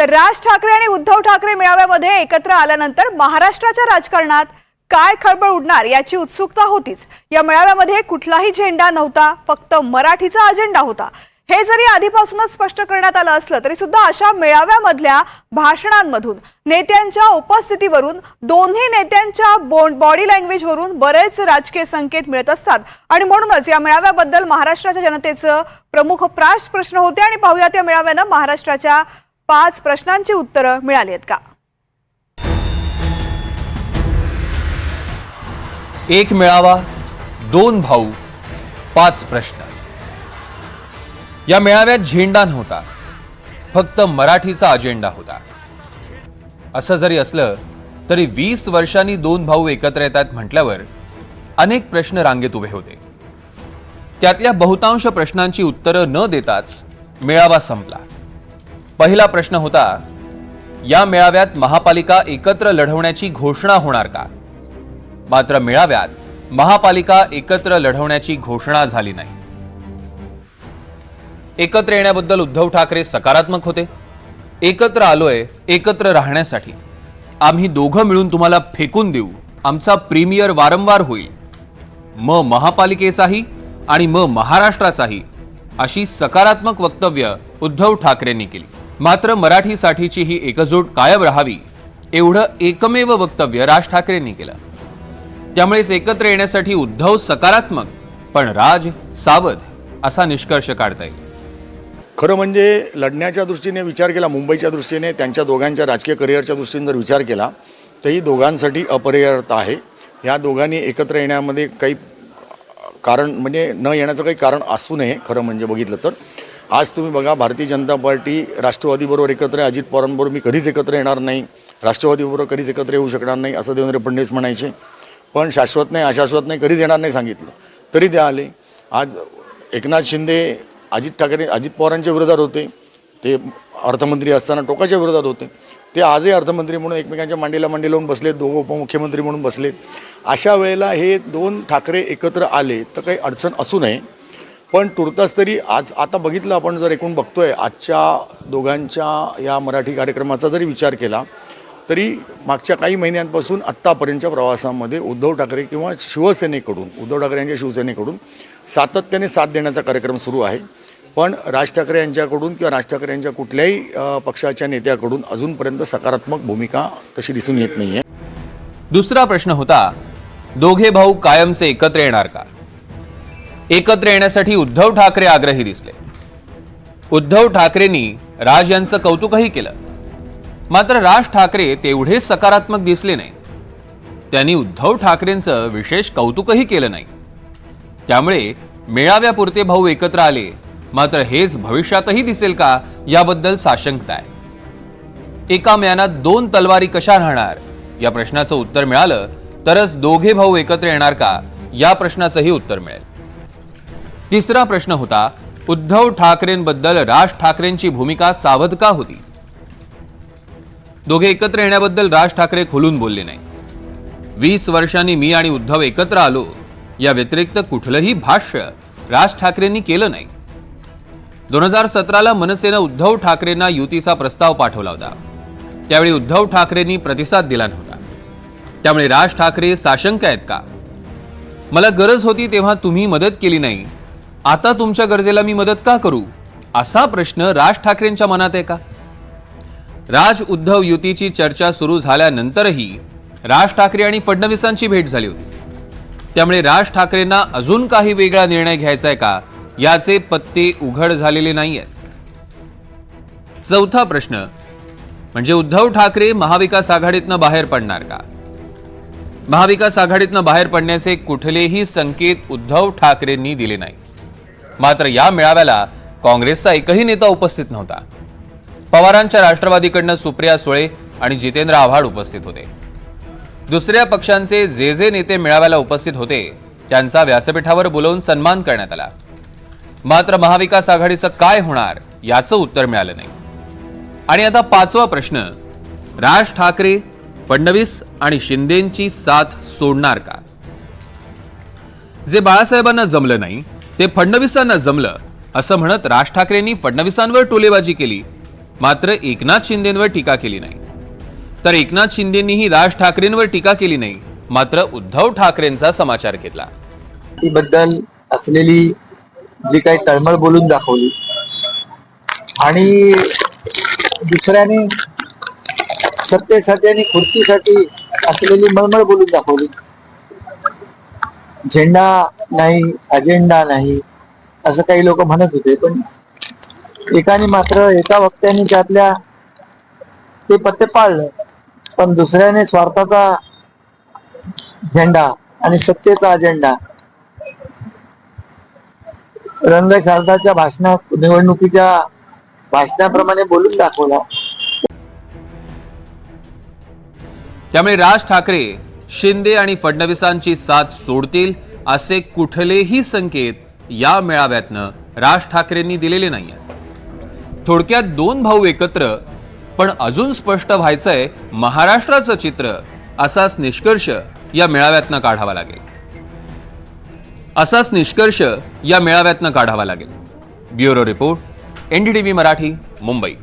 तर राज ठाकरे आणि उद्धव ठाकरे मेळाव्यामध्ये एकत्र आल्यानंतर महाराष्ट्राच्या राजकारणात काय खळबळ उडणार याची उत्सुकता होतीच. या मेळाव्यामध्ये कुठलाही झेंडा नव्हता फक्त मराठीचा अजेंडा होता. हे जरी आधीपासूनच स्पष्ट करण्यात आलं असलं तरी सुद्धा अशा मेळाव्यामधल्या भाषणांमधून नेत्यांच्या उपस्थितीवरून दोन्ही नेत्यांच्या बॉडी लँग्वेजवरून बरेच राजकीय संकेत मिळत असतात. आणि म्हणूनच या मेळाव्याबद्दल महाराष्ट्राच्या जनतेचं प्रमुख प्राश प्रश्न होते आणि पाहूया त्या मेळाव्यानं महाराष्ट्राच्या पाच प्रश्नांची उत्तरं मिळाली आहेत का? एक मेळावा दोन भाऊ पाच प्रश्न. या मेळाव्यात झेंडा नव्हता फक्त मराठीचा अजेंडा होता. असं जरी असलं तरी वीस वर्षांनी दोन भाऊ एकत्र येतात म्हटल्यावर अनेक प्रश्न रांगेत उभे होते. त्यातल्या बहुतांश प्रश्नांची उत्तरं न देताच मेळावा संपला. पहिला प्रश्न होता या मेळाव्यात महापालिका एकत्र लढवण्याची घोषणा होणार का? मात्र मेळाव्यात महापालिका एकत्र लढवण्याची घोषणा झाली नाही. एकत्र येण्याबद्दल उद्धव ठाकरे सकारात्मक होते. एकत्र आलोय एकत्र राहण्यासाठी. आम्ही दोघं मिळून तुम्हाला फेकून देऊ. आमचा प्रीमियर वारंवार होईल. म महापालिकेचाही आणि म महाराष्ट्राचाही अशी सकारात्मक वक्तव्य उद्धव ठाकरेंनी केली. मात्र मराठीसाठीची ही एकजूट कायम राहावी एवढं एकमेव वक्तव्य राज ठाकरेंनी केलं. त्यामुळेच एकत्र येण्यासाठी उद्धव सकारात्मक पण राज सावध असा निष्कर्ष काढता येईल. खरं म्हणजे लढण्याच्या दृष्टीने विचार केला मुंबईच्या दृष्टीने त्यांच्या दोघांच्या राजकीय करिअरच्या दृष्टीने जर विचार केला तर ही दोघांसाठी अपरिहार्यता आहे. ह्या दोघांनी एकत्र येण्यामध्ये काही कारण म्हणजे न येण्याचं काही कारण असू नये खरं म्हणजे बघितलं तर. आज तुम्ही बघा भारतीय जनता पार्टी राष्ट्रवादीबरोबर एकत्र आहे. अजित पवारांबरोबर मी कधीच एकत्र येणार नाही. राष्ट्रवादीबरोबर कधीच एकत्र येऊ शकणार नाही असं देवेंद्र फडणवीस म्हणायचे. पण शाश्वत नाही अशाश्वत नाही कधीच येणार नाही सांगितलं. तरी ते आले. आज एकनाथ शिंदे अजित ठाकरे अजित पवारांच्या विरोधात होते. ते अर्थमंत्री असताना टोकाच्या विरोधात होते. ते आजही अर्थमंत्री म्हणून एकमेकांच्या मांडीला मांडी लावून बसलेत दोघं उपमुख्यमंत्री म्हणून बसलेत. अशा वेळेला हे दोन ठाकरे एकत्र आले तर काही अडचण असू नये. पण तुर्तास तरी आज आता बघितलं आपण जर एकूण बघतोय आजच्या दोघांच्या या मराठी कार्यक्रमाचा जरी विचार केला तरी मागच्या काही महिन्यांपासून आत्तापर्यंतच्या प्रवासामध्ये उद्धव ठाकरे किंवा शिवसेनेकडून उद्धव ठाकरे यांच्या शिवसेनेकडून सातत्याने साथ देण्याचा कार्यक्रम सुरू आहे. पण राज ठाकरे यांच्याकडून किंवा राज ठाकरे यांच्या कुठल्याही पक्षाच्या नेत्याकडून अजूनपर्यंत सकारात्मक भूमिका तशी दिसून येत नाही आहे दुसरा प्रश्न होता दोघे भाऊ कायमचे एकत्र येणार का? एकत्र येण्यासाठी उद्धव ठाकरे आग्रही दिसले. उद्धव ठाकरेंनी राज यांचं कौतुकही केलं. मात्र राज ठाकरे तेवढे सकारात्मक दिसले नाही त्यांनी उद्धव ठाकरेंचं विशेष कौतुकही केलं नाही. त्यामुळे मेळाव्यापुरते भाऊ एकत्र आले मात्र हेच भविष्यातही दिसेल का याबद्दल साशंकता आहे. एका म्यानात दोन तलवारी कशा राहणार? या प्रश्नाचं उत्तर मिळालं तरच दोघे भाऊ एकत्र येणार का? या प्रश्नाचंही उत्तर मिळेल. तिसरा प्रश्न होता उद्धव ठाकरेंबद्दल राज ठाकरेंची भूमिका सावध का होती? दोघे एकत्र येण्याबद्दल राज ठाकरे खुलून बोलले नाही. वीस वर्षांनी मी आणि उद्धव एकत्र आलो या व्यतिरिक्त कुठलंही भाष्य राज ठाकरेंनी केलं नाही. दोन हजार सतराला मनसेनं उद्धव ठाकरेंना युतीचा प्रस्ताव पाठवला होता. त्यावेळी उद्धव ठाकरेंनी प्रतिसाद दिला नव्हता. त्यामुळे राज ठाकरे साशंक आहेत का? मला गरज होती तेव्हा तुम्ही मदत केली नाही आता तुमच्या गरजेला मी मदत का करू? असा प्रश्न राज ठाकरेंच्या मनात आहे का? राज उद्धव युतीची चर्चा सुरू झाल्यानंतरही राज ठाकरे आणि फडणवीसांची भेट झाली होती. त्यामुळे राज ठाकरेंना अजून काही वेगळा निर्णय घ्यायचा आहे का? याचे पत्ते उघड झालेले नाहीयेत. चौथा प्रश्न म्हणजे उद्धव ठाकरे महाविकास आघाडीतनं बाहेर पडणार का? महाविकास आघाडीतनं बाहेर पडण्याचे कुठलेही संकेत उद्धव ठाकरेंनी दिले नाही मात्र या मेळाव्याला काँग्रेसचा एकही नेता उपस्थित नव्हता. पवारांच्या राष्ट्रवादीकडनं सुप्रिया सुळे आणि जितेंद्र आव्हाड उपस्थित होते. दुसऱ्या पक्षांचे जे जे नेते मेळाव्याला उपस्थित होते त्यांचा व्यासपीठावर बोलवून सन्मान करण्यात आला. मात्र महाविकास आघाडीचं काय होणार याचं उत्तर मिळालं नाही. आणि आता पाचवा प्रश्न राज ठाकरे फडणवीस आणि शिंदेची साथ सोडणार का? जे बाळासाहेबांना जमलं नाही ते फडणवीसांना जमलं असं म्हणत राज ठाकरेंनी फडणवीसांवर टोलेबाजी केली. मात्र एकनाथ शिंदेंवर टीका केली नाही. तर एकनाथ शिंदेंनीही राज ठाकरेंवर टीका केली नाही मात्र उद्धव ठाकरेंचा समाचार घेतला. बद्दल असलेली जी काही तळमळ बोलून दाखवली आणि दुसऱ्याने सत्तेसाठी आणि खुर्चीसाठी असलेली मळमळ बोलून दाखवली. झेंडा नाही अजेंडा नाही असं काही लोक म्हणत होते पण एकाने मात्र एका वक्त्याने त्यातल्या ते पत्ते पाळलं. पण दुसऱ्याने स्वार्थाचा झेंडा आणि सत्तेचा अजेंडा रंग शारदाच्या भाषणात निवडणुकीच्या भाषणाप्रमाणे बोलून दाखवला. त्यामुळे राज ठाकरे शिंदे आणि फडणवीसांची साथ सोडतील असे कुठलेही संकेत या मेळाव्यातनं राज ठाकरेंनी दिलेले नाही थोडक्यात दोन भाऊ एकत्र पण अजून स्पष्ट व्हायचंय महाराष्ट्राचं चित्र असाच निष्कर्ष या मेळाव्यातनं काढावा लागेल. असाच निष्कर्ष या मेळाव्यातनं काढावा लागेल. Bureau report NDTV Marathi Mumbai.